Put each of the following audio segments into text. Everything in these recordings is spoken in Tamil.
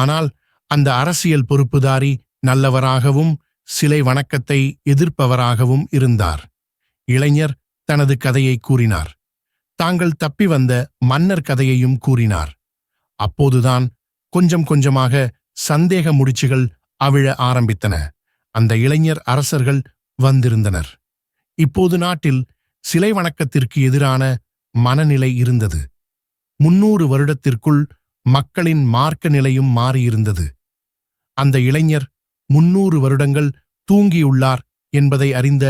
ஆனால் அந்த அரசியல் பொறுப்புதாரி நல்லவராகவும் சிலை வணக்கத்தை எதிர்ப்பவராகவும் இருந்தார். இளைஞர் தனது கதையை கூறினார். தாங்கள் தப்பி வந்த மன்னர் கதையையும் கூறினார். அப்போதுதான் கொஞ்சம் கொஞ்சமாக சந்தேக முடிச்சுகள் அவிழ ஆரம்பித்தன. அந்த இளைஞர் அரசர்கள் வந்திருந்தனர். இப்போது நாட்டில் சிலை வணக்கத்திற்கு எதிரான மனநிலை இருந்தது. முன்னூறு வருடத்திற்குள் மக்களின் மார்க்க நிலையும் மாறியிருந்தது. அந்த இளைஞர் முன்னூறு வருடங்கள் தூங்கியுள்ளார் என்பதை அறிந்த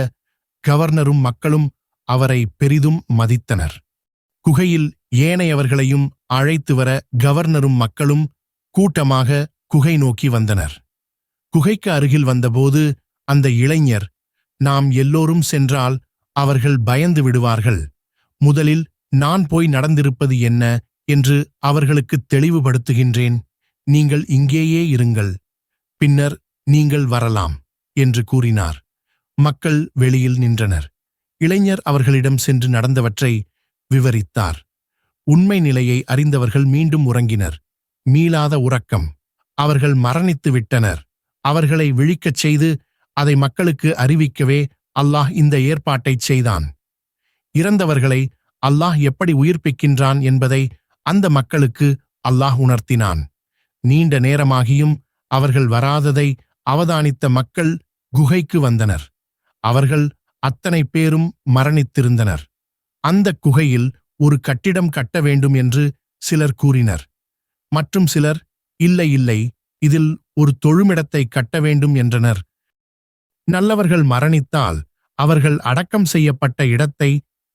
கவர்னரும் மக்களும் அவரை பெரிதும் மதித்தனர். குகையில் ஏனையவர்களையும் அழைத்து வர கவர்னரும் மக்களும் கூட்டமாக குகை நோக்கி வந்தனர். குகைக்கு அருகில் வந்தபோது அந்த இளைஞர் நாம் எல்லோரும் சென்றால் அவர்கள் பயந்து விடுவார்கள். முதலில் நான் போய் நடந்திருப்பது என்ன? என்று அவர்களுக்கு தெளிவுபடுத்துகின்றேன். நீங்கள் இங்கேயே இருங்கள். பின்னர் நீங்கள் வரலாம் என்று கூறினார். மக்கள் வெளியில் நின்றனர். இளைஞர் அவர்களிடம் சென்று நடந்தவற்றை விவரித்தார். உண்மை நிலையை அறிந்தவர்கள் மீண்டும் உறங்கினர். மீளாத உறக்கம். அவர்கள் மரணித்து விட்டனர். அவர்களை விழிக்கச் செய்து அதை மக்களுக்கு அறிவிக்கவே அல்லாஹ் இந்த ஏற்பாட்டைச் செய்தான். இறந்தவர்களை அல்லாஹ் எப்படி உயிர்ப்பிக்கின்றான் என்பதை அந்த மக்களுக்கு அல்லாஹ் உணர்த்தினான். நீண்ட நேரமாகியும் அவர்கள் வராததை அவதானித்த மக்கள் குகைக்கு வந்தனர். அவர்கள் அத்தனை பேரும் மரணித்திருந்தனர். அந்த குகையில் ஒரு கட்டிடம் கட்ட வேண்டும் என்று சிலர் கூறினர். மற்றும் சிலர் இல்லை இல்லை இதில் ஒரு தொழுமிடத்தை கட்ட வேண்டும் என்றனர். நல்லவர்கள் மரணித்தால் அவர்கள் அடக்கம் செய்யப்பட்ட இடத்தை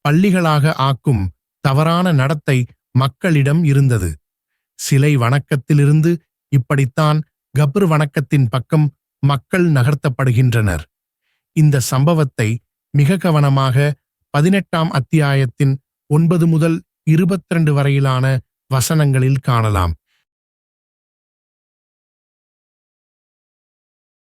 பள்ளிகளாக ஆக்கும் தவறான நடத்தை மக்களிடம் இருந்தது. சிலை வணக்கத்திலிருந்து இப்படித்தான் கபர் வணக்கத்தின் பக்கம் மக்கள் நகர்த்தப்படுகின்றனர். இந்த சம்பவத்தை மிக கவனமாக பதினெட்டாம் அத்தியாயத்தின் ஒன்பது முதல் இருபத்திரண்டு வரையிலான வசனங்களில் காணலாம்.